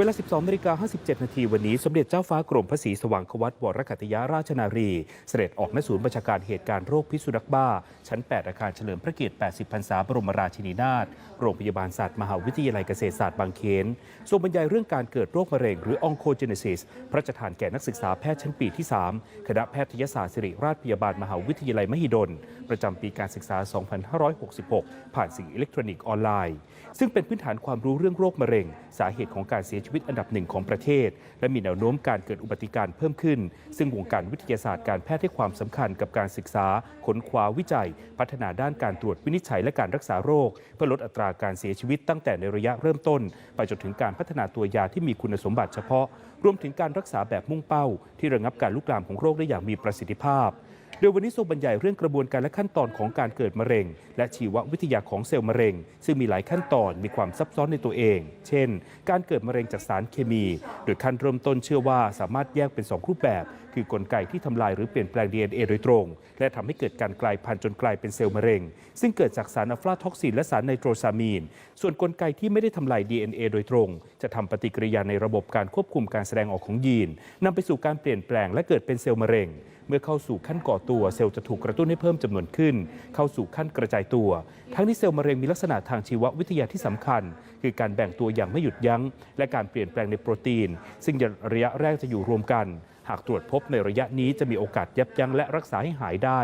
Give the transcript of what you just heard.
เวลา 12นาฬิกา57 นาทีวันนี้ สมเด็จเจ้าฟ้ากรมพระศรีสว่างควัตวรกัตยาราชนารี เสด็จออกณศูนย์บัญชาการเหตุการณ์โรคพิษสุนัขบ้า ชั้น 8 อาคารเฉลิมพระเกียรติ 80 พรรษาบรมราชินีนาถโรงพยาบาลศาสตร์มหาวิทยาลัยเกษตรศาสตร์บางเขนทรงบรรยายเรื่องการเกิดโรคมะเร็งหรือองโคเจเนซิสพระราชทานแก่นักศึกษาแพทย์ชั้นปีที่ 3 คณะแพทยศาสตร์ศิริราชพยาบาลมหาวิทยาลัยมหิดล ประจำปีการศึกษา 2566 ผ่านสื่ออิเล็กทรอนิกส์ออนไลน์ ซึ่งเป็นพื้นฐานความรู้เรื่องโรคมะเร็ง สาเหตุของการเสียชีวิตอันดับหนึ่งของประเทศ และมีแนวโน้มการเกิดอุบัติการเพิ่มขึ้น ซึ่งวงการวิทยาศาสตร์การแพทย์ให้ความสำคัญกับการศึกษาค้นคว้าวิจัย พัฒนาด้านการตรวจวินิจฉัยและการรักษาโรค เพื่อลดอัตราการเสียชีวิตตั้งแต่ในระยะเริ่มต้น ไปจนถึงการพัฒนาตัวยาที่มีคุณสมบัติเฉพาะ รวมถึงการรักษาแบบมุ่งเป้า ที่ระงับการลุกลามของโรคได้อย่างมีประสิทธิภาพ โดยวันนี้ทรงบรรยายเรื่องกระบวนการและขั้นตอนของการเกิดมะเร็ง และชีววิทยาของเซลล์มะเร็ง ซึ่งมีหลายขั้นตอนมีความซับซ้อนในตัวเอง เช่น การเกิดมะเร็งจากสารเคมี โดยขั้นเริ่มต้นเชื่อว่าสามารถแยกเป็น 2 รูปแบบ คือกลไกที่ทำลายหรือเปลี่ยนแปลง DNA โดยตรง และทำให้เกิดการกลายพันธุ์จนกลายเป็นเซลล์มะเร็ง ซึ่งเกิดจากสารอะฟลาท็อกซินและสารไนโตรซามีน ส่วนกลไกที่ไม่ได้ทำลาย DNA โดยตรง จะทำปฏิกิริยาในระบบการควบคุมการแสดงออกของยีนนำไปสู่การเปลี่ยนแปลงและเกิดเป็นเซลล์มะเร็ง เมื่อเข้าสู่ขั้นก่อตัวเซลล์จะถูกกระตุ้นให้เพิ่มจำนวนขึ้น เข้าสู่ขั้นกระจายตัว ทั้งนี้เซลล์มะเร็งมีลักษณะทางชีววิทยาที่สำคัญ คือการแบ่งตัวอย่างไม่หยุดยัง้ง และการเปลี่ยนแปลงในโปรตีน ซึ่งระยะแรกจะอยู่รวมกัน หากตรวจพบในระยะนี้จะมีโอกาสยับยั้งและรักษาให้หายได้